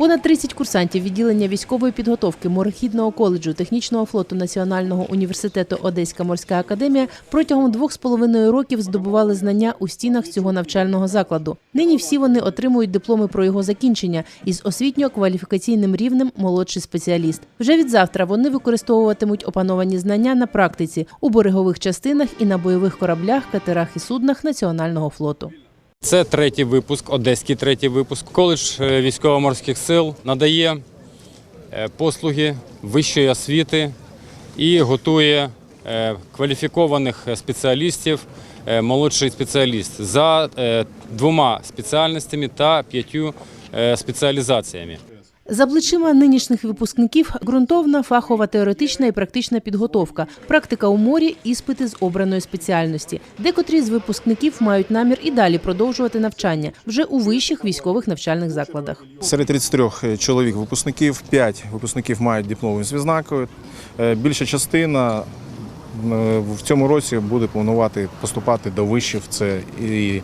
Понад 30 курсантів відділення військової підготовки морехідного коледжу технічного флоту Національного університету Одеська морська академія протягом двох з половиною років здобували знання у стінах цього навчального закладу. Нині всі вони отримують дипломи про його закінчення із освітньо-кваліфікаційним рівнем молодший спеціаліст. Вже від завтра вони використовуватимуть опановані знання на практиці у берегових частинах і на бойових кораблях, катерах і суднах Національного флоту. Це третій випуск, одеський третій випуск. Коледж е, військово-морських сил надає е, послуги вищої освіти і готує е, кваліфікованих спеціалістів, молодший спеціаліст за двома спеціальностями та п'ятью е, спеціалізаціями. За плечима нинішніх випускників ґрунтовна фахова теоретична і практична підготовка, практика у морі, іспити з обраної спеціальності. Декотрі з випускників мають намір і далі продовжувати навчання вже у вищих військових навчальних закладах. Серед 33 чоловік випускників 5 випускників мають диплом з відзнакою. Е, Більша частина е, в цьому році буде планувати поступати до вишів. Це і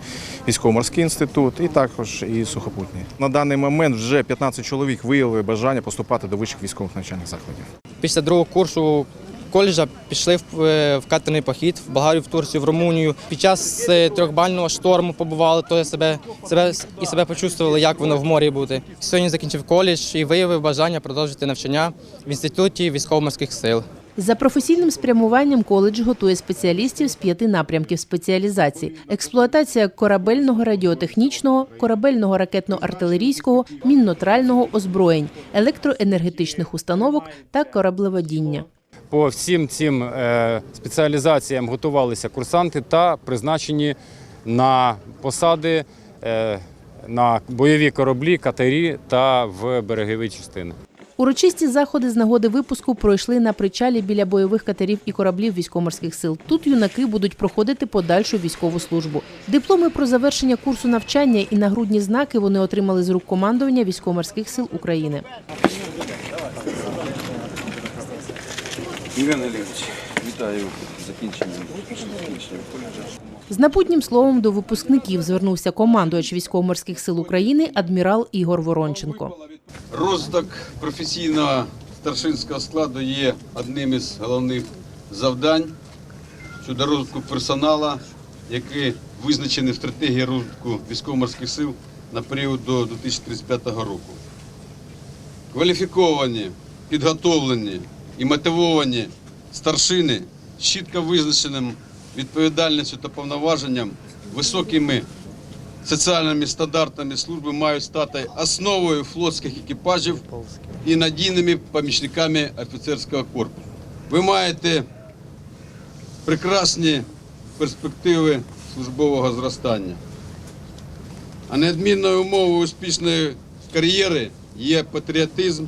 військово-морський інститут, і також і сухопутні. На даний момент вже 15 чоловік виявили бажання поступати до вищих військових навчальних закладів. Після другого курсу коледжа пішли в, е, катерний похід в Болгарію, в Турцію, в Румунію. Під час е, трьохбального шторму побували, то себе, себе і себе почувствували, як воно в морі бути. Сьогодні закінчив коледж і виявив бажання продовжити навчання в інституті військово-морських сил. За професійним спрямуванням коледж готує спеціалістів з п'яти напрямків спеціалізації: експлуатація корабельного радіотехнічного, корабельного ракетно-артилерійського, мінно-трального озброєнь, електроенергетичних установок та кораблеводіння. По всім цим е, спеціалізаціям готувалися курсанти та призначені на посади е, на бойові кораблі, катері та в берегові частини. Урочисті заходи з нагоди випуску пройшли на причалі біля бойових катерів і кораблів військово-морських сил. Тут юнаки будуть проходити подальшу військову службу. Дипломи про завершення курсу навчання і нагрудні знаки вони отримали з рук командування військово-морських сил України. Євген Олегович, вітаю закінченням закінченням коледжу. З напутнім словом до випускників звернувся командувач військово-морських сил України адмірал Ігор Воронченко. Розвиток професійного старшинського складу є одним із головних завдань щодо розвитку персоналу, який визначений в стратегії розвитку військово-морських сил на період до 2035 року. Кваліфіковані, підготовлені і мотивовані старшини з чітко визначеним відповідальністю та повноваженням, високими соціальними стандартами служби мають стати основою флотських екіпажів і надійними помічниками офіцерського корпусу. Ви маєте прекрасні перспективи службового зростання. А неодмінною умовою успішної кар'єри є патріотизм,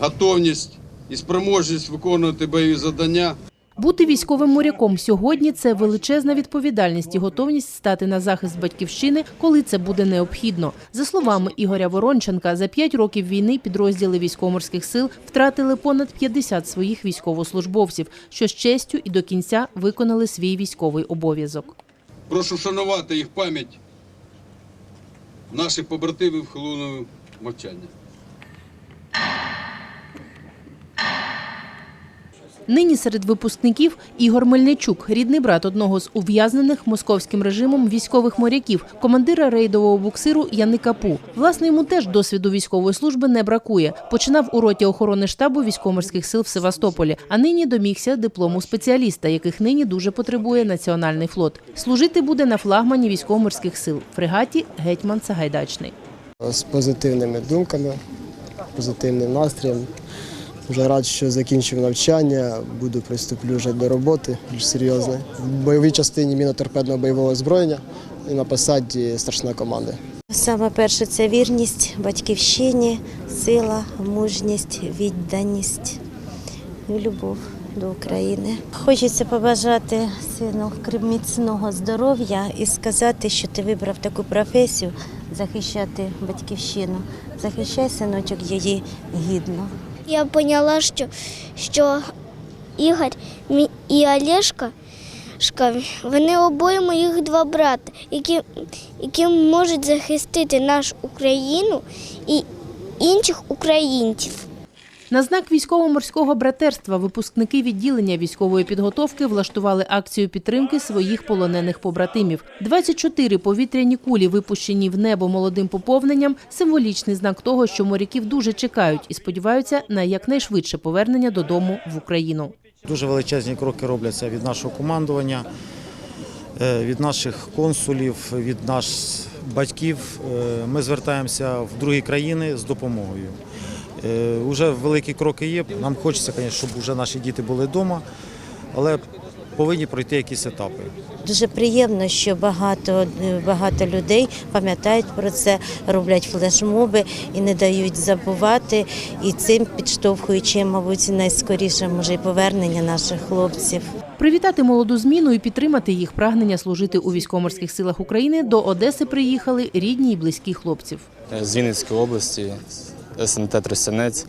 готовність і спроможність виконувати бойові завдання Бути військовим моряком сьогодні це величезна відповідальність і готовність стати на захист батьківщини, коли це буде необхідно. За словами Ігоря Воронченка, за п'ять років війни підрозділи військово-морських сил втратили понад 50 своїх військовослужбовців, що з честю і до кінця виконали свій військовий обов'язок. Прошу шанувати їх пам'ять. Наші побратими в хвилину мовчання. Нині серед випускників Ігор Мельничук, рідний брат одного з ув'язнених московським режимом військових моряків, командира рейдового буксиру Яни Капу. Власне, йому теж досвіду військової служби не бракує. Починав у роті охорони штабу військово-морських сил в Севастополі, а нині домігся диплому спеціаліста, яких нині дуже потребує національний флот. Служити буде на флагмані військово-морських сил фрегаті Гетьман Сагайдачний. з позитивними думками, позитивним настроєм. Вже рад, що закінчив навчання, буду приступлю вже до роботи більш серйозно. В бойовій частині міноторпедного бойового озброєння і на посаді старшина команди. Саме перше це вірність батьківщині, сила, мужність, відданість і любов до України. Хочеться побажати сину міцного здоров'я і сказати, що ти вибрав таку професію захищати батьківщину. Захищай синочок її гідно. Я поняла, що, що Ігор і Олешка вони обоє моїх два брати, які, які можуть захистити нашу Україну і, інших українців. На знак військово-морського братерства випускники відділення військової підготовки влаштували акцію підтримки своїх полонених побратимів. 24 повітряні кулі, випущені в небо молодим поповненням, символічний знак того, що моряків дуже чекають і сподіваються на якнайшвидше повернення додому в Україну. Дуже величезні кроки робляться від нашого командування, е, від наших консулів, від наших батьків. Е, Ми звертаємося в другі країни з допомогою. Е, Уже великі кроки є. Нам хочеться, звісно, щоб вже наші діти були вдома, але повинні пройти якісь етапи. Дуже приємно, що багато, багато людей пам'ятають про це, роблять флешмоби і не дають забувати. І цим підштовхуючи, мабуть, найскоріше може й повернення наших хлопців. Привітати молоду зміну і підтримати їх прагнення служити у військово-морських силах України до Одеси приїхали рідні і близькі хлопців. з Вінницької області, СНТ Тростянець.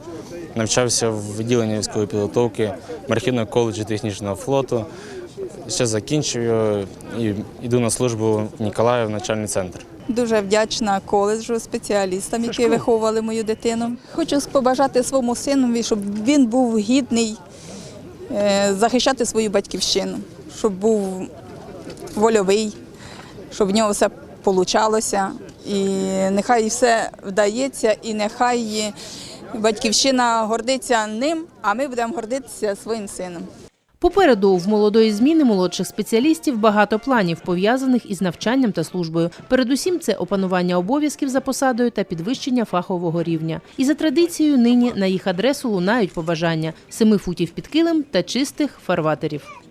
Навчався в відділенні військової підготовки Мархівного коледжу технічного флоту. Ще закінчую і йду на службу в Ніколаїв, навчальний центр. Дуже вдячна коледжу, спеціалістам, які виховували мою дитину. Хочу побажати своєму синові, щоб він був гідний е, захищати свою батьківщину, щоб був вольовий, щоб в нього все получалося. І нехай все вдається, і нехай батьківщина гордиться ним, а ми будемо гордитися своїм сином. Попереду в молодої зміни молодших спеціалістів багато планів, пов'язаних із навчанням та службою. Передусім, це опанування обов'язків за посадою та підвищення фахового рівня. І за традицією нині на їх адресу лунають побажання семи футів під килим та чистих фарватерів.